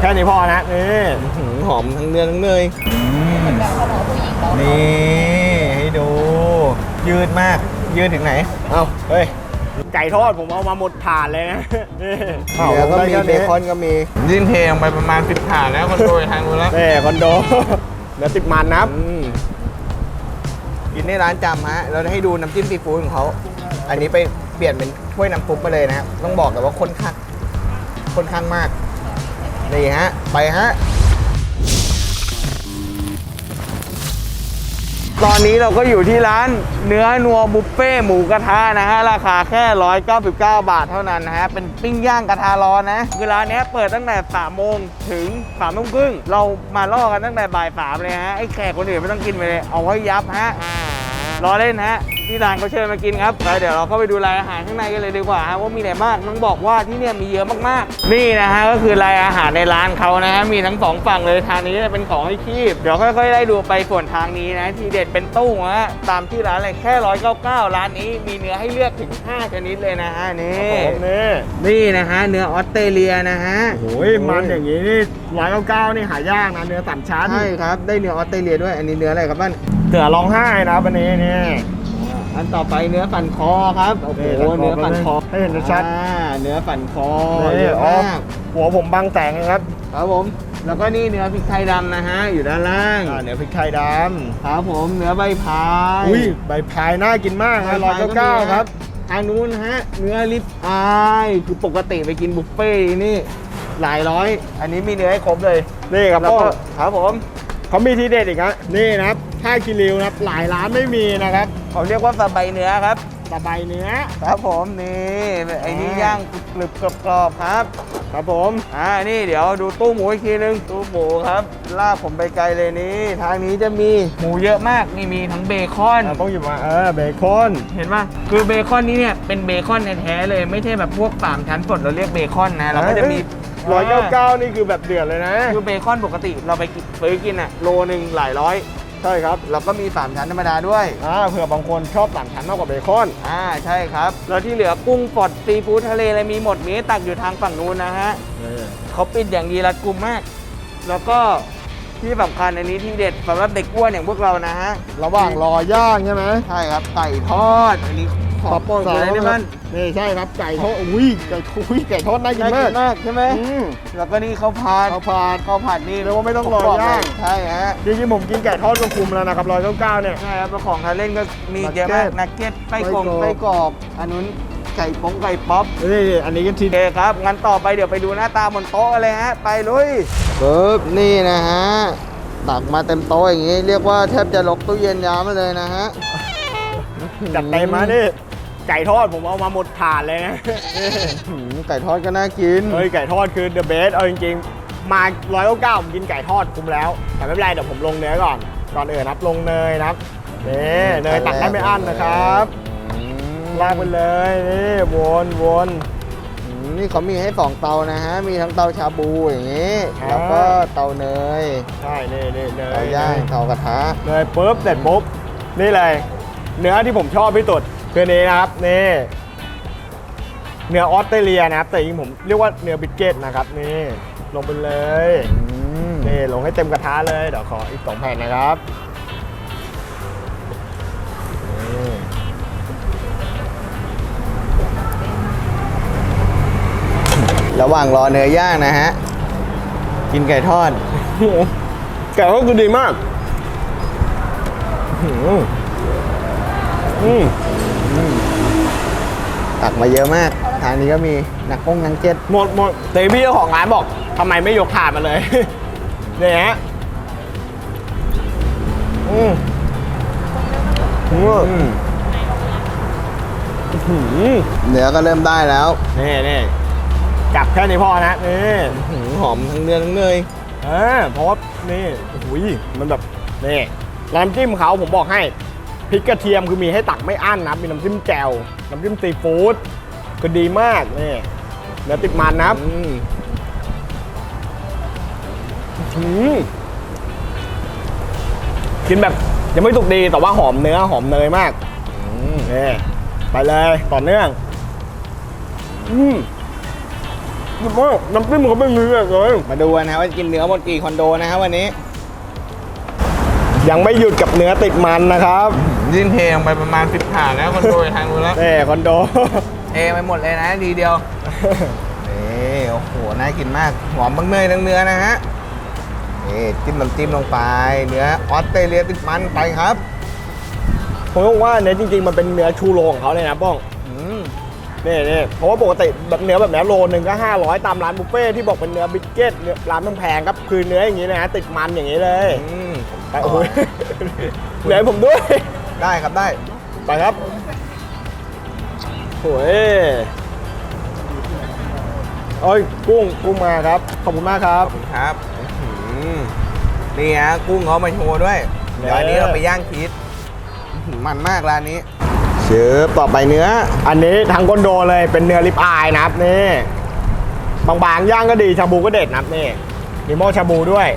แค่นี้พอนะนี่หืมหอมทั้งเนื้อทั้งเนยนี่ ให้ดู ยืดมาก ยืดถึงไหน เอาเฮ้ย ไก่ทอดผมเอามาหมดถาดเลยนะนี่เนื้อก็มีอาเบคอนก็มียิ่งเทลงไปประมาณสิบถาดแล้วคนโดยทางนู้นแล้วนี่คอนโดเนื้อติดมันนะครับอืมกินในร้านจำฮะเราให้ดูน้ำจิ้มซีฟู้ดของเขา อันนี้ไปเปลี่ยนเป็นถ้วยน้ำซุปไปเลยนะครับต้องบอกแต่ว่าข้นคักข้นข้างมาก นี่ฮะ ไปฮะ ตอนนี้เราก็อยู่ที่ร้านเนื้อนัวบุฟเฟ่หมูกระทะนะฮะ ราคาแค่ 199 บาทเท่านั้นนะฮะ เป็นปิ้งย่างกระทะร้อนนะ คือร้านเนี้ยเปิดตั้งแต่3โมงถึง3โมงครึ่ง เรามาล่อกันตั้งแต่บ่ายสามเลยฮะ ไอ้แขกคนอื่นไม่ต้องกินไปเลย เอาไว้ยับฮะ รอเล่นฮะ ที่ร้านเขาเชิญมากินครับแล้วเดี๋ยวเราเข้าไปดูรายอาหารข้างในกันเลยดีกว่าฮะว่ามีอะไรบ้างต้องบอกว่าที่เนี่ยมีเยอะมากๆ นี่นะฮะก็คือรายอาหารในร้านเขานะฮะมีทั้งสองฝั่งเลยทางนี้จะเป็นของให้คีบเดี๋ยวค่อยๆไล่ดูไปส่วนทางนี้นะทีเด็ดเป็นตู้ฮะตามที่ร้านเลยแค่199ร้านนี้มีเนื้อให้เลือกถึง 5 ชนิดเลยนะฮะนี่ผมนี่นี่นะฮะเนื้อออสเตรเลียนะฮะโอ้ยมันอย่างนี้นี่ร้อยเก้าเก้านี่หายากนะเนื้อสามชั้นใช่ครับได้เนื้อออสเตรเลียด้วยอันนี้เนื้ออะไรครับบ้านเสือร้องไห้นะวันนี้นี่ อันต่อไปเนื้อฝันคอครับโอ้โหเนื้อฝันคอให้เห็นชัดอ่าเนื้อฝันคอนี่เยอะอ๋อมากหัวผมบางแต่งครับครับผมแล้วก็นี่เนื้อพริกไทยดำนะฮะอยู่ด้านล่างอ่าเนื้อพริกไทยดครับผมเนื้อใบพายำอุ้ยใบพายน่ากินมากนะร้อยเก้าเก้าครับทางนู้นฮะเนื้อลิปอายคือปกติไปกินบุฟเฟ่ต์นี่หลายร้อย อันนี้มีเนื้อให้ครบเลยนี่ครับแล้วพ่อก็ครับผมเขามีทีเด็ดอีกนะนี่นะครับถ้าคิริวนะครับหลายร้านไม่มีนะครับ เขาเรียกว่าสะใบเนื้อครับตะไบเนื้อ ครับผมนี่ไอ้นี่ย่างกรึบกรอบๆครับ ครับผมอ่านี่เดี๋ยวดูตู้หมูอีกทีนึงตู้หมูครับลากผมไปไกลเลยนี่ทางนี้จะมีหมูเยอะมากนี่มีทั้งเบคอน อ่าต้องหยิบมาเออเบคอนเห็นป่ะคือเบคอนนี้เนี่ยเป็นเบคอนแท้ๆเลยไม่ใช่แบบพวกสามชั้นสดเราเรียกเบคอนนะเราก็จะมี ร้อยเก้าเก้านี่คือแบบเดือดเลยนะ คือเบคอนปกติเราไปกินซื้อกินอะโลหนึ่งหลายร้อย ใช่ครับเราก็มีสามชั้นธรรมดาด้วย อ่าเผื่อบางคนชอบสามชั้นมากกว่าเบคอน อ่าใช่ครับ แล้วที่เหลือกุ้งปอดซีฟู้ดทะเลอะไรมีหมดมีให้ตักอยู่ทางฝั่งนู้นนะฮะเขาปิดอย่างดีรัดกุมมาก แล้วก็ที่สำคัญอันนี้ที่เด็ดสำหรับเด็กอ้วนอย่างพวกเรานะฮะระหว่างรอย่างใช่ไหมใช่ครับไก่ทอดอันนี้ ขอโปรดเลยได้มั้ยนี่ใช่ครับไก่ทอดอุ้ยไก่อุ้ยไก่ทอดน่ากินน่ามากิกนมากใช่ไหมอืมแล้วก็นี่ข้าวผัดข้าวผัดข้าวผัดนี่เรียกว่าไม่ต้องรอผมบกเลย่างใช่ฮะจริงๆผมกินไก่ทอดก็คุมแล้วนะครับร้อยเก้าเก้าเนี่ยใช่ครับแล้วของทานเล่นก็มีเยอะมากนันักกเก็เก็ตตไส้กรองไส้ไส้กกรรออบบอันนู้นไก่ปงไก่ป๊อปนี่อันนี้ก็ทีโอเคครับงั้นต่อไปเดี๋ยวไปดูหน้าตาบนโต๊ะกันเลยฮะไปลุยปึ๊บนี่นะฮะตักมาเต็มโต๊ะอย่างงี้ เรียกว่าแทบจะลกตู้เย็นยามมาเลยนะฮะจัดเต็มมานี่ ไก่ทอดผมเอามาหมดถาดเลยนะ หืมไก่ทอดก็น่ากิน เฮ้ยไก่ทอดคือ the best เอาจริงๆ มาร้อยเก้าเก้าผมกินไก่ทอดคุ้มแล้ว แต่ไม่เป็นไรเดี๋ยวผมลงเนื้อก่อน ก่อนอื่นนะครับลงเนยนะครับนี่เนยตักได้ไม่อั้นนะครับลากไปเลยนี่วนวนอืมนี่เขามีให้สองเตานะฮะ มีทั้งเตาชาบูอย่างงี้อ่าแล้วก็เตาเนย ใช่นี่นี่เนยเตาย่างเตากระทะ เนยปุ๊บเสร็จปุ๊บนี่เลย เนื้อที่ผมชอบที่สุด คืออนนี้นะครับนี่เนื้อออสเตรเลียนะครับ แต่จริงๆผมเรียกว่าเนื้อบิสเกตนะครับนี่ลงไปเลยอืมนี่ลงให้เต็มกระทะเลยเดี๋ยวขออีกสองแผ่นนะครับนี่ระหว่างรอเนื้อย่างนะฮะ กินไก่ทอด ไก่ทอดคือดีมาก อื้อหืออืม ตักมาเยอะมาก ทางนี้ก็มีนักกงนังเก็ตหมดหมดแต่พี่เจ้าของร้านบอกทำไมไม่ยกถาดมาเลย เนี่ยฮะอืมอืมอืมอื้อหือ เนื้อก็เริ่มได้แล้วนี่นี่จับแค่นี้พอนะนี่หืมหอมทั้งเนื้อทั้งเนยเออเพราะว่านี่โอ้โหมันแบบนี่น้ำจิ้มเขาผมบอกให้ พริกกระเทียมคือมีให้ตักไม่อั้นนะมีน้ำจิ้มแจ่วน้ำจิ้มซีฟู้ดคือดีมากนี่เนื้อติดมันนะครับอืมอืมกินแบบยังไม่สุกดีแต่ว่าหอมเนื้อหอมเนยมากอืมนี่ไปเลยต่อเนื่อง อืมสุดมากน้ำจิ้มเขาไม่มีเลยมาดูนะว่ากินเนื้อหมดกี่คอนโดนะครับวันนี้ ยังไม่หยุดกับเนื้อติดมันนะครับ ยิ่งเทลงไปประมาณสิบถาดแล้วคอนโดทางนู้นแล้วนี่คอนโด เทไปหมดเลยนะทีเดียว นี่โอ้โห น่ากินมาก หอมบังเนยทั้งเนื้อนะฮะ นี่จิ้มน้ำจิ้มลงไป เนื้อออสเตรเลียติดมันไปครับ ผมบอกว่าเนื้อจริง ๆ มันเป็นเนื้อชูโรงของเขาเลยนะป้องอืมนี่นี่เพราะว่าปกติแบบเนื้อแบบเนี้ยโลนึงก็ 500 ตามร้านบุฟเฟ่ที่บอกเป็นเนื้อบิสเกตเนื้อร้านแพงๆครับคือเนื้ออย่างนี้นะฮะติดมันอย่างนี้เลยอืม ไปโอ้ยเหลือให้ผมด้วย ได้ครับได้ ไปครับโอ้ยโอ้ยกุ้งกุ้งมาครับ ขอบคุณมากครับ ครับอื้อหือนี่ฮะกุ้งเขามาโชว์ด้วยเดี๋ยวอันนี้เราไปย่างชีสอื้อหือมันมากร้านนี้เชิบต่อไปเนื้อ อันนี้ทั้งคอนโดเลยเป็นเนื้อลิปอายนะครับนี่บางๆย่างก็ดีชาบูก็เด็ดนะครับนี่มีหม้อชาบูด้วย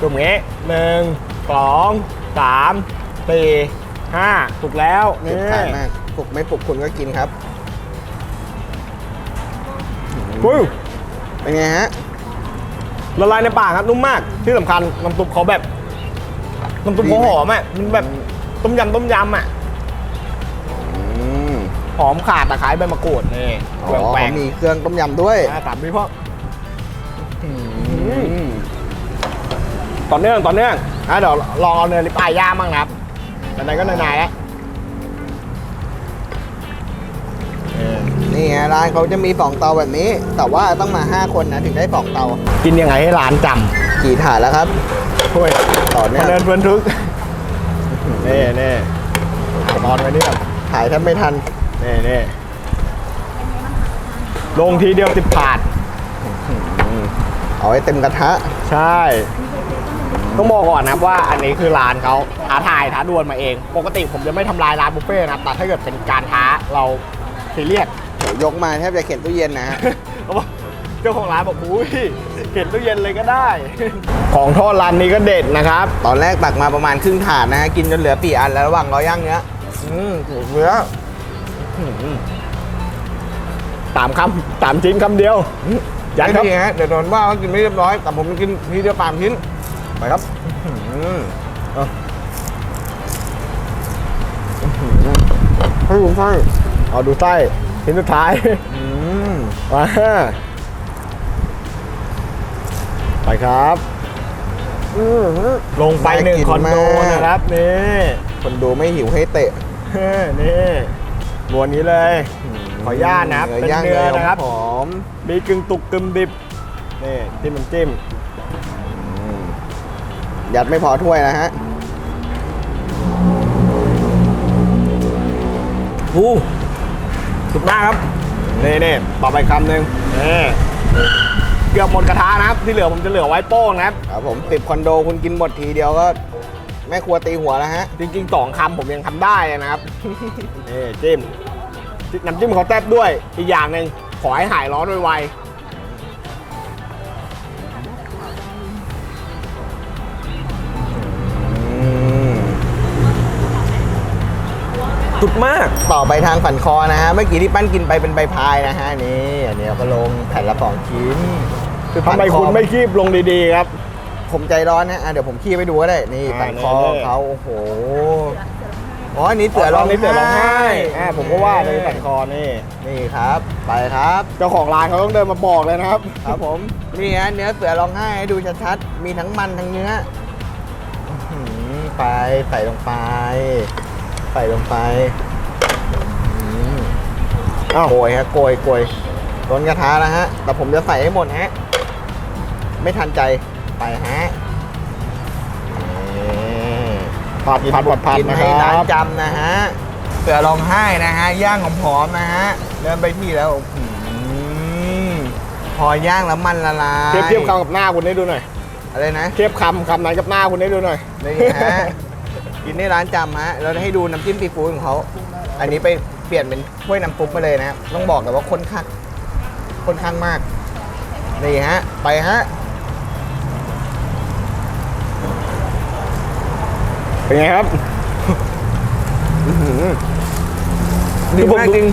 จุ่มงี้หนึ่งสองสามสี่ ห้าถูกแล้วสุนี่ดท้ายมากปลุกไม่ปลุกคุณก็กินครับอุ้ยเป็นไงฮะ ละลายในปากครับนุ่มมากที่สำคัญน้ำซุปเขาแบบน้ำซุปเขาหอมอะมันแบบต้มยำต้มยำอะอืมหอมขาดตะไคร้ใบมะกรูดนี่อ๋แหวอกแปลกมีเครื่องต้มยำด้วยอ่าสามพี่พ่ออืมต่อเนื่องต่อเนื่องอะเดี๋ยวลองเอาเนื้อลิปอายย่างบ้างนะครับ แต่ไหนๆก็นานๆแล้วเออนี่ฮะร้านเขาจะมีสองเตาแบบนี้ แต่ว่าต้องมา5คนนะถึงได้สองเตากินยังไงให้ร้านจกี่ถาดแล้วครับำช่วยต่อเนื่มาองเดินเพลินทึกนี่นี่นอนไว้นี่ก่อนถ่ายแทบไม่ทันนี่นี่ลงทีเดียวสิบถาด เอาไว้เต็มกระทะ ใช่ ต้องบอกก่อนนะครับว่าอันนี้คือร้านเขา ท้าทายท้าดวลมาเอง ปกติผมจะไม่ทำลายร้านบุฟเฟ่ต์นะครับแต่ถ้าเกิดเป็นการท้าเราซีเรียส โหยกมาแทบจะเข็นตู้เย็นนะฮะ เขาบอกเจ้าของร้านบอกอุ้ยเก็บตู้เย็นเลยก็ได้ ของทอดร้านนี้ก็เด็ดนะครับตอนแรกตักมาประมาณครึ่งถาดนะฮะ กินจนเหลือปีอันแล้วระหว่างรอย่างเนื้ออืมถูกเนื้อสามคำสามชิ้นคำเดียวยันครับไม่ดีฮะเดี๋ยวโดนว่าว่ากินไม่เรียบร้อย แต่ผมกินทีเดียวสามชิ้น ไปครับ อืม ให้ดูไส้เอาดูไส้ชิ้นสุดท้ายอืมมาไปครับลงไปหนึ่งคอนโดนะครับนี่คนดูไม่หิวให้เตะนี่มวนนี้เลย ขออนุญาตนะครับเนื้เป็นอย่างเนื้อเนยนะครับหอมมีกึ่งตุกกึ่งดิบนี่จิ้มน้ำจิ้มอืมยัดไม่พอถ้วยนะฮะ อู้สุดมากครับนี่นี่ต่อไปคำหนึ่งนี่เกือบหมดกระทะนะครับ ที่เหลือผมจะเหลือไว้โป้งนะครับครับผมติดคอนโดคุณกินหมดทีเดียวก็แม่ครัวตีหัวแล้วฮะ จริงๆสองคำผมยังทำได้นะครับนี่จิ้มน้ำจิ้มเขาแซ่บด้วยอีกอย่างหนึ่งขอให้หายร้อนไว สุดมาก ต่อไปทางฝันคอนะฮะ เมื่อกี้ที่ปั้นกินไปเป็นใบพายนะฮะนี่อันนี้เราก็ลงแผ่นละสองชิ้นคือๆทำไมคุณไม่คีบลงดีๆครับ ผมใจร้อนนะอะเดี๋ยวผมขี้ไปดูก็ได้ นี่อ่า ฝันคอนี่เขาโอ้โห อ๋ออันนี้เสือร้องนี่เสือร้องไห้ไห้อ่าผมก็ว่าเลยสันคอนี่ นี่ครับ ไปครับ เจ้าของร้านเขาต้องเดินมาบอกเลยนะครับ ครับผม นี่ฮะเนื้อเสือร้องไห้ให้ดูชัดๆ มีทั้งมันทั้งเนื้ออื้อหือไปใส่ลงไปใส่ลงไปอื้อหืออ้าวโกยฮะโกยโกยร้นกระทะนะฮะ แต่ผมจะใส่ให้หมดฮะ ไม่ทันใจ ไปฮะนี่ผัดผัดผัดผัดกินนะคให้รัร้านบจำนะฮะเสือร้องไห้นะฮะ ย่างหอมๆนะฮะ เดินไปที่แล้วอื้อหือพอย่างแล้วมันละลาย เทียบเทียบคำกับหน้าคุณให้ดูหน่อย อะไรนะ เทียบคำคำนั้นกับหน้าคุณให้ดูหน่อย นี่ฮะ กินในร้านจำฮะเราจะให้ดูน้ำจิ้มซีฟู้ดของเขา อันนี้ไปเปลี่ยนเป็นถ้วยน้ำซุปไปเลยนะ ต้องบอกแต่ว่าข้นคักข้นข้างมาก นี่ฮะ ไปฮะ เป็นไงครับดีมากจริง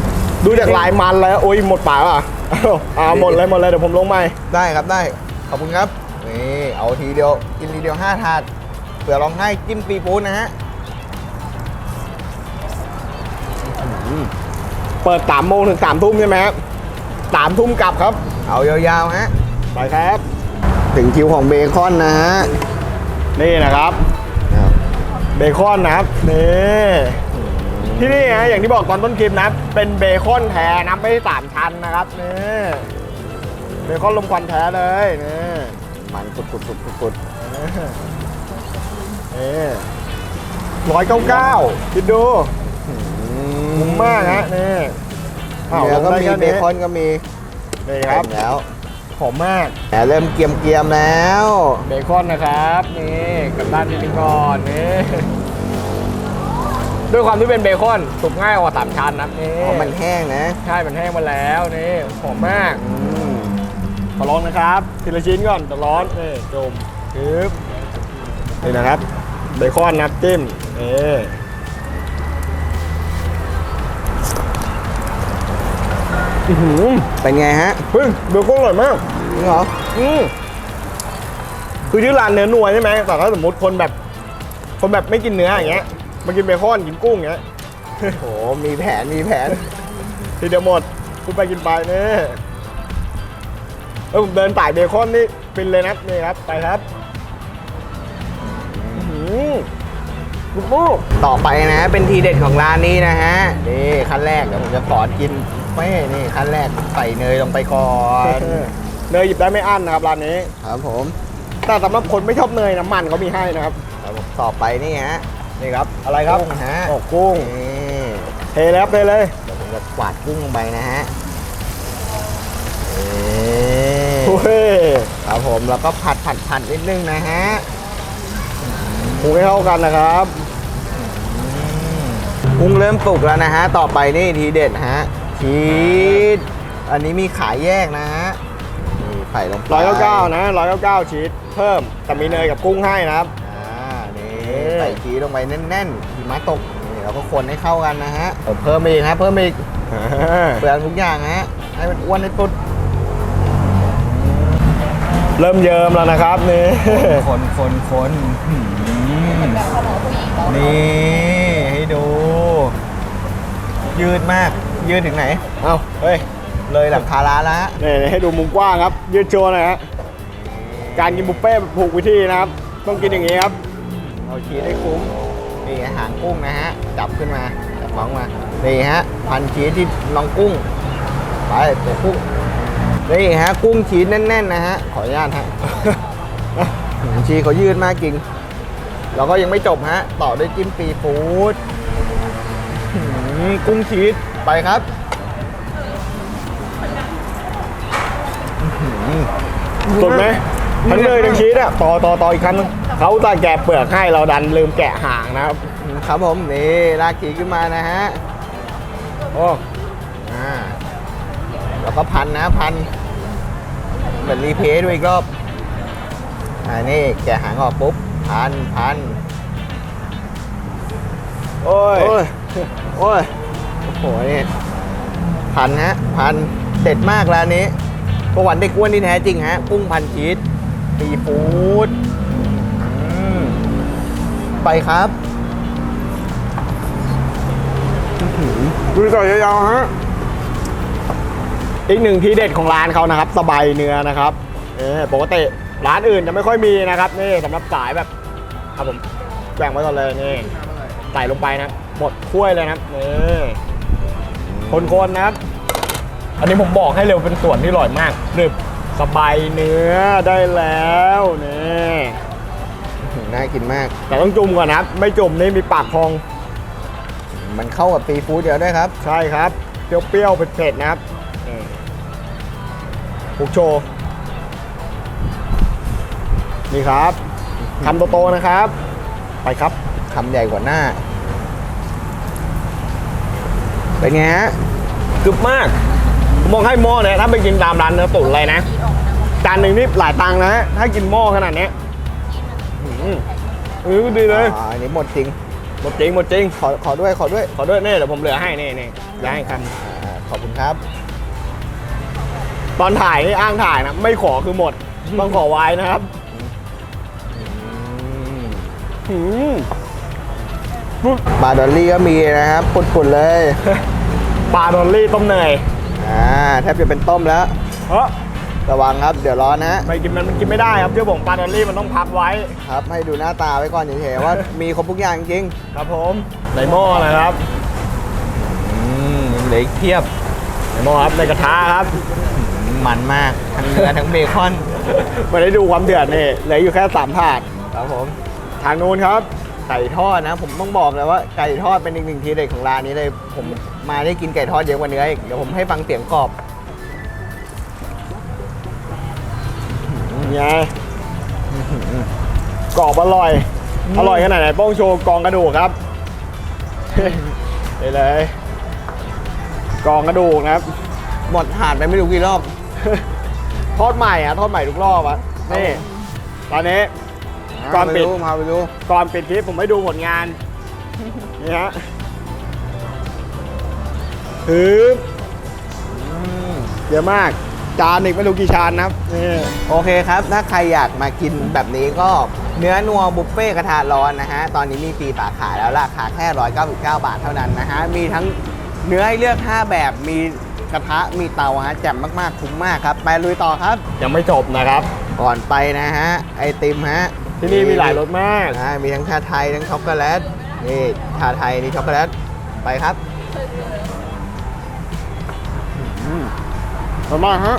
ดูจากลายมันแล้ว โอ้ยหมดปากอะเอาเอาหมดเลยหมดเลยเดี๋ยวผมลงใหม่ได้ครับได้ ขอบคุณครับ นี่ เอาทีเดียว กินทีเดียวห้าถาดเผื่อลองให้จิ้มปีปูนนะฮะ เปิดสามโมงถึงสามทุ่มใช่ไหมครับสามทุ่มกลับครับ เอายาวๆฮะไปครับ ถึงคิวของเบคอนนะฮะนี่นะครับ เบคอนนะครับนี่ที่นี่นะอย่างที่บอกตอนต้นคลิปนะ เป็นเบคอนแท้นะไม่ใช่สามชั้นนะครับนี่เบคอนลมควันแท้เลยนี่มันกุดกุดกุดกุดกุดนี่ร้อยเก้าเก้าคิดดู คุ้มมากฮะนี่อ้าวเนื้อก็ลงได้มีแค่เบคอนก็มีนี่ครับเต็มแล้วหอมมากแต่เริ่มเกรียมเกียมๆแล้วเบคอนนะครับนี่กับด้านนี้ก่อนนี่ด้วยความที่เป็นเบคอนสุกง่ายกว่าสามชั้นนะนี่เพราะมันแห้งนะใช่มันแห้งมาแล้วนี่หอมมากอืมขอลองนะครับทีละชิ้นก่อนจะร้อนนี่จมปึ๊บนี่นะครับเบคอนนะจิ้มนี่ อื้อหือเป็นไงฮะเฮ้ยเบคอนอร่อยมาก จริงเหรออืมคือที่ร้านเนื้อนัวใช่ไหมแต่ถ้าสมมติคนแบบ คนแบบไม่กินเนื้ออย่างเงี้ยมากินเบคอนกินกุ้งอย่างเงี้ยโหมีแผนมีแผนทีเดียวหมดคุณไปกินไปเนี่ยเออผมเดินสายเบคอนนี่ฟินเลยนะนี่ครับไปครับอื้อหือลูกปุ๊กต่อไปนะ เป็นทีเด็ดของร้านนี้นะฮะ นี่ขั้นแรกเดี๋ยวผมจะสอนกิน ไม่นี่ขั้นแรกใส่เนยลงไปก่อนเนยหยิบได้ไม่อั้นนะครับร้านนี้ ครับผม แต่สำหรับคนไม่ชอบเนยน้ำมันเขามีให้นะครับครับผมต่อไปนี่ฮะนี่ครับอะไรครับกุ้งฮะโอ้กุ้งนี่เทเลยครับเทเลยเดี๋ยวผมจะกวาดกุ้งลงไปนะฮะโอ้ยครับผมแล้วก็ผัดผัดผัดนิดนึงนะฮะปรุงให้เข้ากันนะครับกุ้งเริ่มสุกแล้วนะฮะ ต่อไปนี่ทีเด็ดฮะ ชีสอันนี้มีขายแยกนะฮะนี่ใส่ลงไปร้อยเก้าเก้านะร้อยเก้าเก้าชีสเพิ่มแต่มีเนยกับกุ้งให้นะครับ อ่านี่นี่ใส่ชีสลงไปแน่นๆหิมะตกนี่แล้วก็คนให้เข้ากันนะฮะเออเพิ่มอีกฮะเพิ่มอีกเปลืองทุกอย่างฮะให้มันอ้วนให้สุดเริ่มเยิ้มแล้วนะครับนี่ คนคนคนนี่ให้ดู ยืดมาก ยืดถึงไหน เอ้าเฮ้ย เลยหลังคาร้านแล้วฮะนี่ให้ดูมุมกว้างครับ ยืดโชว์หน่อยฮะการกินบุฟเฟ่ต์ถูกวิธีนะครับ ต้องกินอย่างนี้ครับเอาชีสให้คุ้ม นี่หางกุ้งนะฮะ จับขึ้นมา จับน้องมา นี่ฮะ พันชีสที่น้องกุ้ง ไปตัวกุ้ง นี่ฮะ กุ้งชีสแน่นๆนะฮะ ขออนุญาตฮะชีสเขายืดมากจริงแล้วก็ยังไม่จบฮะ ต่อด้วยจิ้มซีฟู้ดอื้อหือกุ้งชีส ไปครับสุดไหมทั้งเนยทั้งชีสอะต่อต่อต่ออีกครั้งนึงเขาตาแกะเปลือกให้เราดันลืมแกะหางนะครับ ครับผมนี่ลากขีขึ้นมานะฮะโอ้อ่าแล้วก็พันนะพันเหมือนรีเพย์ด้วยอีกรอบอ่านี่แกะหางออกปุ๊บพันพันโอ้ย โอ้ย โอ้ยโอ้โหนี่พันฮะพันเด็ดมากร้านนี้ประวัติเด็กอ้วนที่แท้จริงฮะกุ้งพันชีสซีฟู้ดอืมไปครับดูต่อยาวๆฮะอีกหนึ่งทีเด็ดของร้านเขานะครับ สบายเนื้อนะครับเออปกติร้านอื่นจะไม่ค่อยมีนะครับ นี่สำหรับสายแบบครับผมแบ่งไว้ก่อนเลยนี่ใส่ลงไปนะหมดถ้วยเลยนะครับนี่ คนๆนะครับ อันนี้ผมบอกให้เร็วเป็นส่วนที่อร่อยมากหนึบสบายเนื้อได้แล้วนี่น่ากินมาก แต่ต้องจุ่มก่อนนะครับ ไม่จุ่มนี่มีปากพอง มันเข้ากับซีฟู้ดเดียวด้วยครับ ใช่ครับ เปรี้ยวๆเผ็ดๆนะครับนี่ปุกโชว์นี่ครับคำโตๆนะครับ ไปครับคำใหญ่กว่าหน้า เป็นไงฮะ กึบมากผมบอกให้หม้อเนี่ยถ้าไปกินตามร้านเนื้อตุ๋นอะไรนะจานหนึ่งนี่หลายตังค์นะถ้ากินหม้อขนาดเนี้ยอืมเออดีเลยอ๋ออันนี้หมดจริง หมดจริงหมดจริง ขอขอด้วยขอด้วยขอด้วยเนี่ยเดี๋ยวผมเหลือให้นี่นี่เหลือให้คอ่าขอบคุณครับ ตอนถ่ายนี่อ้างถ่ายนะ ไม่ขอคือหมด ต้องขอไว้นะครับหืม ปลาดอลลี่ก็มีนะครับปุดๆเลย ปลาดอลลี่ต้มเนยอ่าแทบจะเป็นต้มแล้ว เฮ้อระวังครับ เดี๋ยวร้อนนะไม่กินมันมันกินไม่ได้ครับเชื่อผมปลาดอลลี่มันต้องพักไว้ ครับ ให้ดูหน้าตาไว้ก่อนเฉยๆว่า มีครบทุกอย่างจริงครับผมในหม้อนะครับอืมเหลืออีกเพียบในหม้อครับในกระทะครับมันมากทั้งเนื้อทั้งเบคอนไม่ได้ดูความเดือดนี่เหลืออยู่แค่สามถาดครับผม ทางนู้นครับ ไก่ทอดนะ ผมต้องบอกเลยว่าไก่ทอดเป็นอีกหนึ่งทีเด็ดของร้านนี้เลย ผมมาได้กินไก่ทอดเยอะกว่าเนื้ออีกเดี๋ยวผมให้ฟังเสียงกรอบไงกรอบอร่อย อร่อยขนาดไหนโป้งโชว์กองกระดูกครับไปเลยกองกระดูกนะครับ หมดถาดไปไม่รู้กี่รอบ ทอดใหม่อะทอดใหม่ทุกรอบอะนี่ตอนนี้ ก่อนปิดมาไปดูก่อนปิดคลิปผมให้ดูผลงาน นี่ฮะฮึบเยอะมาก จานอีกไม่รู้กี่ชานนะครับนี่โอเคครับ ถ้าใครอยากมากินแบบนี้ก็เนื้อนัวบุฟเฟ่กระทะร้อนนะฮะ ตอนนี้มีปีสาขาแล้วราคาแค่ 199 บาทเท่านั้นนะฮะ มีทั้งเนื้อให้เลือก 5 แบบ มีกระทะ มีเตาฮะแจ่มมากๆ คุ้มมากครับ ไปลุยต่อครับ ยังไม่จบนะครับ ก่อนไปนะฮะ ไอติมฮะ ที่นี่มีหลายรสมาก อ่ามีทั้งชาไทยทั้งช็อกโกแลตนี่ชาไทยนี่ช็อกโกแลตไปครับขอบคุณมากฮะ